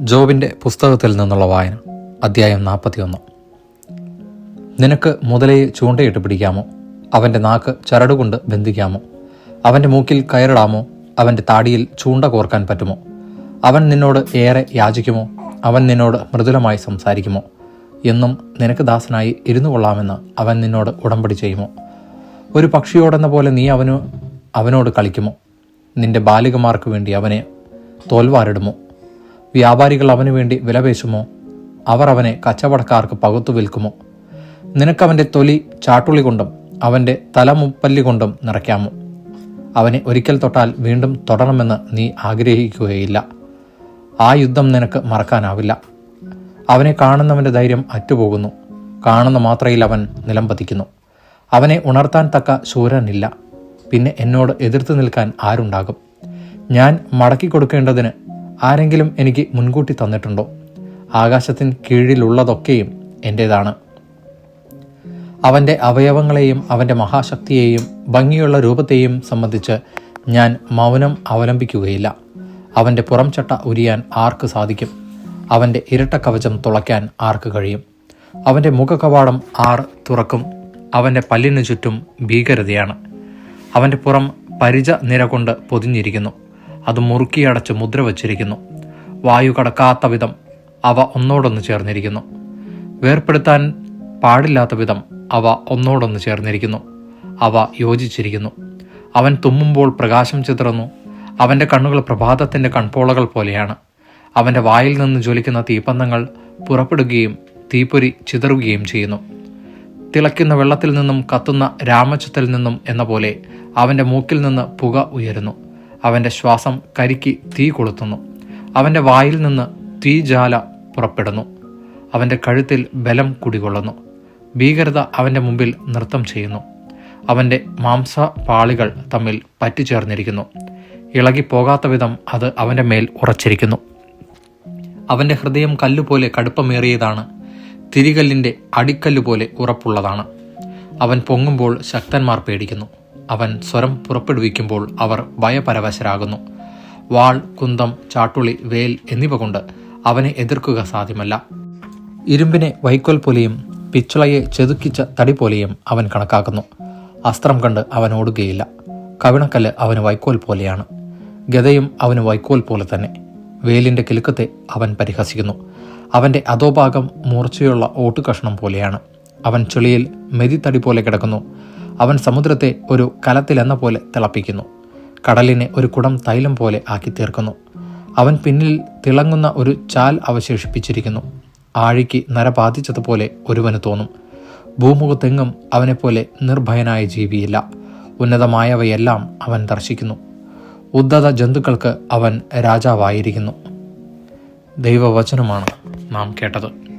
ജോബിന്റെ പുസ്തകത്തിൽ നിന്നുള്ള വായന അധ്യായം നാൽപ്പത്തിയൊന്ന് നിനക്ക് മുതലയെ ചൂണ്ടയിട്ട് പിടിക്കാമോ? അവന്റെ നാക്ക് ചരടുകൊണ്ട് ബന്ധിക്കാമോ? അവന്റെ മൂക്കിൽ കയറിടാമോ? അവന്റെ താടിയിൽ ചൂണ്ട കോർക്കാൻ പറ്റുമോ? അവൻ നിന്നോട് ഏറെ യാചിക്കുമോ? അവൻ നിന്നോട് മൃദുലമായി സംസാരിക്കുമോ? എന്നും നിനക്ക് ദാസനായി ഇരുന്നു കൊള്ളാമെന്ന് അവൻ നിന്നോട് ഉടമ്പടി ചെയ്യുമോ? ഒരു പക്ഷിയോടെന്ന പോലെ നീ അവനു അവനോട് കളിക്കുമോ? നിന്റെ ബാലികമാർക്ക് വേണ്ടി അവനെ തോൽവാരിടുമോ? വ്യാപാരികൾ അവനു വേണ്ടി വിലപേശുമോ അവർ അവനെ കച്ചവടക്കാർക്ക് പകുത്തു വിൽക്കുമോ? നിനക്കവന്റെ തൊലി ചാട്ടുളി കൊണ്ടും അവന്റെ തലമുപ്പല്ലി കൊണ്ടും നിറയ്ക്കാമോ? അവനെ ഒരിക്കൽ തൊട്ടാൽ വീണ്ടും തൊടണമെന്ന് നീ ആഗ്രഹിക്കുകയില്ല. ആ യുദ്ധം നിനക്ക് മറക്കാനാവില്ല. അവനെ കാണുന്നവന്റെ ധൈര്യം അറ്റുപോകുന്നു. കാണുന്ന മാത്രയിൽ അവൻ നിലംപതിക്കുന്നു അവനെ ഉണർത്താൻ തക്ക ശൂരനില്ല. പിന്നെ എന്നോട് എതിർത്ത് നിൽക്കാൻ ആരുണ്ടാകും? ഞാൻ മടക്കി കൊടുക്കേണ്ടതിന് ആരെങ്കിലും എനിക്ക് മുൻകൂട്ടി തന്നിട്ടുണ്ടോ? ആകാശത്തിന് കീഴിലുള്ളതൊക്കെയും എന്റേതാണ് അവന്റെ അവയവങ്ങളെയും അവന്റെ മഹാശക്തിയെയും ഭംഗിയുള്ള രൂപത്തെയും സംബന്ധിച്ച് ഞാൻ മൗനം അവലംബിക്കുകയില്ല. അവന്റെ പുറംചട്ട ഉരിയാൻ ആർക്ക് സാധിക്കും? അവന്റെ ഇരട്ട കവചം തുളയ്ക്കാൻ ആർക്ക് കഴിയും? അവന്റെ മുഖകവാടം ആർ തുറക്കും? അവന്റെ പല്ലിനു ചുറ്റും ഭീകരതയാണ്. അവന്റെ പുറം പരിച നിര കൊണ്ട് പൊതിഞ്ഞിരിക്കുന്നു. അത് മുറുക്കിയടച്ച് മുദ്ര വച്ചിരിക്കുന്നു. വായു കടക്കാത്ത വിധം അവ ഒന്നോടൊന്ന് ചേർന്നിരിക്കുന്നു. വേർപ്പെടുത്താൻ പാടില്ലാത്ത വിധം അവ ഒന്നോടൊന്ന് ചേർന്നിരിക്കുന്നു. അവ യോജിച്ചിരിക്കുന്നു. അവൻ തുമ്മുമ്പോൾ പ്രകാശം ചിതറുന്നു. അവന്റെ കണ്ണുകൾ പ്രഭാതത്തിന്റെ കൺപോളകൾ പോലെയാണ്. അവന്റെ വായിൽ നിന്ന് ജ്വലിക്കുന്ന തീപ്പന്തങ്ങൾ പുറപ്പെടുകയും തീപ്പൊരി ചിതറുകയും ചെയ്യുന്നു. തിളയ്ക്കുന്ന വെള്ളത്തിൽ നിന്നും കത്തുന്ന രാമച്ചത്തിൽ നിന്നും എന്ന പോലെ അവന്റെ മൂക്കിൽ നിന്ന് പുക ഉയരുന്നു. അവന്റെ ശ്വാസം കരിക്ക് തീ കൊളുത്തുന്നു. അവന്റെ വായിൽ നിന്ന് തീജാല പുറപ്പെടുന്നു. അവന്റെ കഴുത്തിൽ ബലം കുടികൊള്ളുന്നു. ഭീകരത അവന്റെ മുമ്പിൽ നൃത്തം ചെയ്യുന്നു. അവന്റെ മാംസ പാളികൾ തമ്മിൽ പറ്റിച്ചേർന്നിരിക്കുന്നു. ഇളകിപ്പോകാത്ത വിധം അത് അവന്റെ മേൽ ഉറച്ചിരിക്കുന്നു. അവന്റെ ഹൃദയം കല്ലുപോലെ കടുപ്പമേറിയതാണ്. തിരികല്ലിന്റെ അടിക്കല്ലുപോലെ ഉറപ്പുള്ളതാണ്. അവൻ പൊങ്ങുമ്പോൾ ശക്തന്മാർ പേടിക്കുന്നു. അവൻ സ്വരം പുറപ്പെടുവിക്കുമ്പോൾ അവർ ഭയപരവശരാകുന്നു. വാൾ കുന്തം ചാട്ടുളി വേൽ എന്നിവ കൊണ്ട് അവനെ എതിർക്കുക സാധ്യമല്ല. ഇരുമ്പിനെ വൈക്കോൽ പോലെയും പിച്ചളയെ ചെതുക്കിച്ച തടി പോലെയും അവൻ കണക്കാക്കുന്നു. അസ്ത്രം കണ്ട് അവൻ ഓടുകയില്ല. കവിണക്കല്ല് അവന് വൈക്കോൽ പോലെയാണ്. ഗതയും അവന് വൈക്കോൽ പോലെ തന്നെ. വേലിന്റെ കിലുക്കത്തെ അവൻ പരിഹസിക്കുന്നു. അവന്റെ അധോഭാഗം മൂർച്ചയുള്ള ഓട്ടുകഷ്ണം പോലെയാണ്. അവൻ ചെളിയിൽ മെതിത്തടി പോലെ കിടക്കുന്നു. അവൻ സമുദ്രത്തെ ഒരു കലത്തിലെന്ന പോലെ തിളപ്പിക്കുന്നു. കടലിനെ ഒരു കുടം തൈലം പോലെ ആക്കി തീർക്കുന്നു. അവൻ പിന്നിൽ തിളങ്ങുന്ന ഒരു ചാൽ അവശേഷിപ്പിച്ചിരിക്കുന്നു. ആഴിക്ക് നര ബാധിച്ചതുപോലെ ഒരുവന് തോന്നും. ഭൂമുഖത്തെങ്ങും അവനെപ്പോലെ നിർഭയനായ ജീവിയില്ല. ഉന്നതമായവയെല്ലാം അവൻ ദർശിക്കുന്നു. ഉദ്ധത ജന്തുക്കൾക്ക് അവൻ രാജാവായിരിക്കുന്നു. ദൈവവചനമാണ് നാം കേട്ടത്.